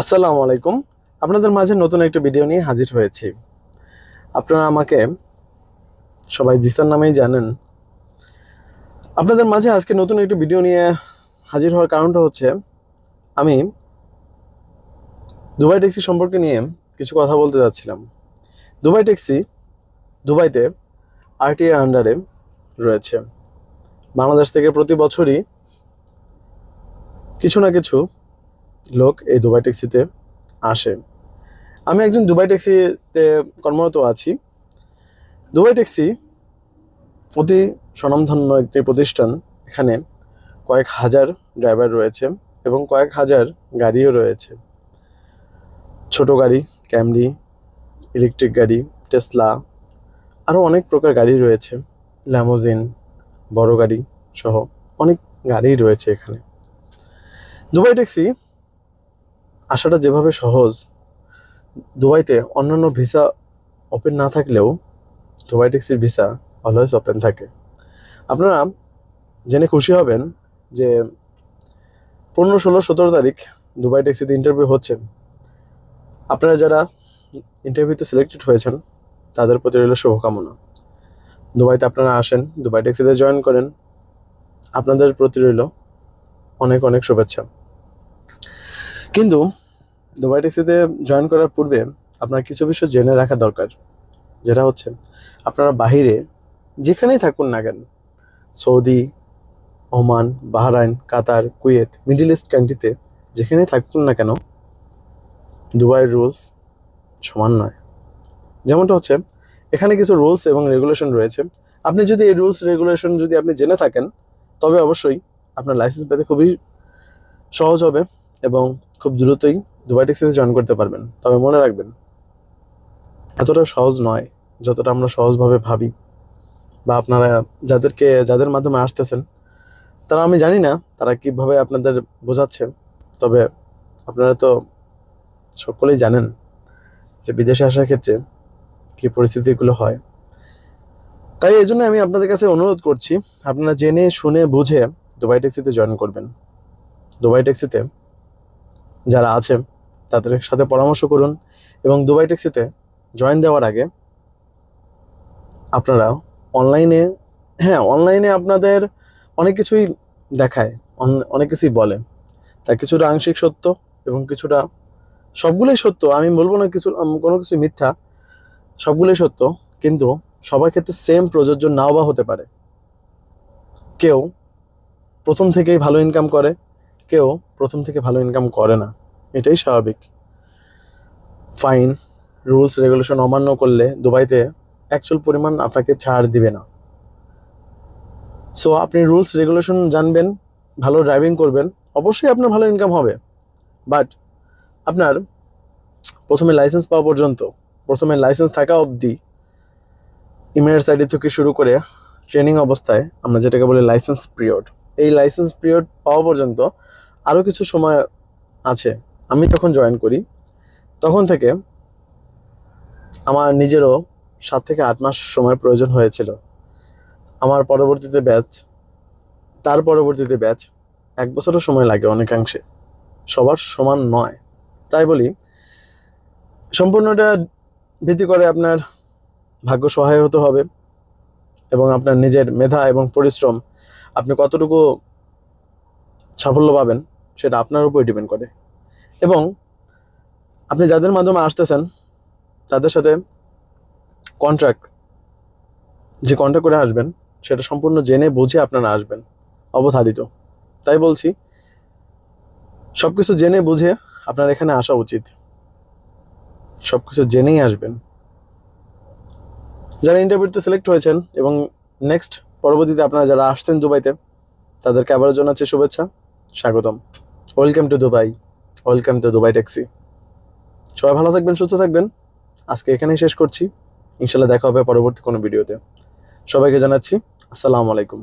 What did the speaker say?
আসসালামু আলাইকুম। আপনাদের মাঝে নতুন একটা ভিডিও নিয়ে হাজির হয়েছি। আপনারা আমাকে সবাই জিসান নামেই জানেন। আপনাদের মাঝে আজকে নতুন একটি ভিডিও নিয়ে হাজির হওয়ার কারণটা হচ্ছে, আমি দুবাই ট্যাক্সি সম্পর্কে নিয়ে কিছু কথা বলতে যাচ্ছিলাম। দুবাই ট্যাক্সি দুবাইতে আরটিআই আন্ডারে রয়েছে। বাংলাদেশ থেকে প্রতি বছরই কিছু না কিছু লোক এই দুবাই ট্যাক্সিতে আসে। আমি একজন দুবাই ট্যাক্সিতে কর্মরত আছি। দুবাই ট্যাক্সি অতি স্বনামধন্য একটি প্রতিষ্ঠান। এখানে কয়েক হাজার ড্রাইভার রয়েছে এবং কয়েক হাজার গাড়িও রয়েছে। ছোট গাড়ি, ক্যামরি, ইলেকট্রিক গাড়ি, টেসলা, আরও অনেক প্রকার গাড়ি রয়েছে। ল্যামোজিন, বড় গাড়ি সহ অনেক গাড়ি রয়েছে এখানে। দুবাই ট্যাক্সি আসাটা যেভাবে সহজ, দুবাইতে অন্যান্য ভিসা ওপেন না থাকলেও দুবাই ট্যাক্সির ভিসা অলওয়েজ ওপেন থাকে। আপনারা জেনে খুশি হবেন যে পনেরো, ষোলো, সতেরো তারিখ দুবাই ট্যাক্সিতে ইন্টারভিউ হচ্ছে। আপনারা যারা ইন্টারভিউতে সিলেক্টেড হয়েছেন, তাদের প্রতি রইল শুভকামনা। দুবাইতে আপনারা আসেন, দুবাই ট্যাক্সিতে জয়েন করেন। আপনাদের প্রতি রইল অনেক অনেক শুভেচ্ছা। কিন্তু দুবাই ট্যাক্সিতে জয়েন করার পূর্বে আপনার কিছু বিষয় জেনে রাখা দরকার, যেটা হচ্ছে আপনারা বাহিরে যেখানেই থাকুন না কেন, Saudi, Oman, Bahrain, Qatar, Kuwait, Middle East কান্ট্রিতে যেখানেই থাকুন না কেন দুবাইয়ের রুলস সমান নয়। যেমনটা হচ্ছে, এখানে কিছু রুলস এবং রেগুলেশন রয়েছে। আপনি যদি এই রুলস রেগুলেশন যদি আপনি জেনে থাকেন, তবে অবশ্যই আপনার লাইসেন্স পেতে খুবই সহজ হবে এবং খুব দ্রুতই দুবাই ট্যাক্সিতে জয়েন করতে পারবেন। তবে মনে রাখবেন, এতটা সহজ নয় যতটা আমরা সহজভাবে ভাবি। বা আপনারা যাদেরকে, যাদের মাধ্যমে আসতেছেন, তারা আমি জানি না তারা কীভাবে আপনাদের বোঝাচ্ছে। তবে আপনারা তো সকলেই জানেন যে বিদেশে আসার ক্ষেত্রে কী পরিস্থিতিগুলো হয়। তাই এই জন্য আমি আপনাদের কাছে অনুরোধ করছি, আপনারা জেনে, শুনে, বুঝে দুবাই ট্যাক্সিতে জয়েন করবেন। দুবাই ট্যাক্সিতে যারা আছে, তাদের সাথে পরামর্শ করুন এবং দুবাই ট্যাক্সিতে জয়েন দেওয়ার আগে আপনারা অনলাইনে হ্যাঁ অনলাইনে আপনাদের অনেক কিছুই দেখায়, অন- অনেক কিছুই বলে। তা কিছুটা আংশিক সত্য এবং কিছুটা সবগুলোই সত্য, আমি বলব না কিছু কোনো কিছু মিথ্যা, সবগুলোই সত্য, কিন্তু সবার ক্ষেত্রে সেম প্রযোজ্য নাও বা হতে পারে। কেউ প্রথম থেকেই ভালো ইনকাম করে কেউ প্রথম থেকে ভালো ইনকাম করে না। এটাই স্বাভাবিক। ফাইন রুলস রেগুলেশন অমান্য করলে দুবাইতে অ্যাকচুয়াল পরিমাণ আপনাকে ছাড় দিবে না। সো আপনি রুলস রেগুলেশন জানবেন, ভালো ড্রাইভিং করবেন, অবশ্যই আপনার ভালো ইনকাম হবে। বাট আপনার প্রথমে লাইসেন্স পাওয়া পর্যন্ত, প্রথমে লাইসেন্স থাকা অবধি ইমেরিটস আইডি থেকে শুরু করে ট্রেনিং অবস্থায় আমরা যেটাকে বলি লাইসেন্স পিরিয়ড এই লাইসেন্স পিরিয়ড পাওয়া পর্যন্ত আরও কিছু সময় আছে। আমি যখন জয়েন করি, তখন থেকে আমার নিজেরও সাত থেকে আট মাস সময় প্রয়োজন হয়েছিল। আমার পরবর্তীতে ব্যাচ তার পরবর্তীতে ব্যাচ এক বছরও সময় লাগে অনেকাংশে। সবার সমান নয়। তাই বলি, সম্পূর্ণটা ভিত্তি করে আপনার ভাগ্য সহায় হতে হবে এবং আপনার নিজের মেধা এবং পরিশ্রম আপনি কতটুকু সাফল্য পাবেন সেটা আপনার উপর ডিপেন্ড করে। এবং আপনি যাদের মাধ্যমে আসতেছেন, তাদের সাথে কন্ট্রাক্ট যে কন্ট্রাক্ট করে আসবেন, সেটা সম্পূর্ণ জেনে বুঝে আপনারা আসবেন, অবধারিত। তাই বলছি সব কিছু জেনে বুঝে আপনার এখানে আসা উচিত। সব কিছু জেনেই আসবেন। যারা ইন্টারভিউতে সিলেক্ট হয়েছেন এবং নেক্সট পরবর্তীতে আপনারা যারা আসতেন দুবাইতে, তাদেরকে আবারও জানাচ্ছি শুভেচ্ছা, স্বাগতম। Welcome to Dubai welcome to Dubai taxi সবাই ভালো থাকবেন, সুস্থ থাকবেন। আজকে এখানেই শেষ করছি। ইনশাল্লাহ দেখা হবে পরবর্তী কোনো ভিডিওতে। সবাইকে জানাচ্ছি, আসসালামু আলাইকুম।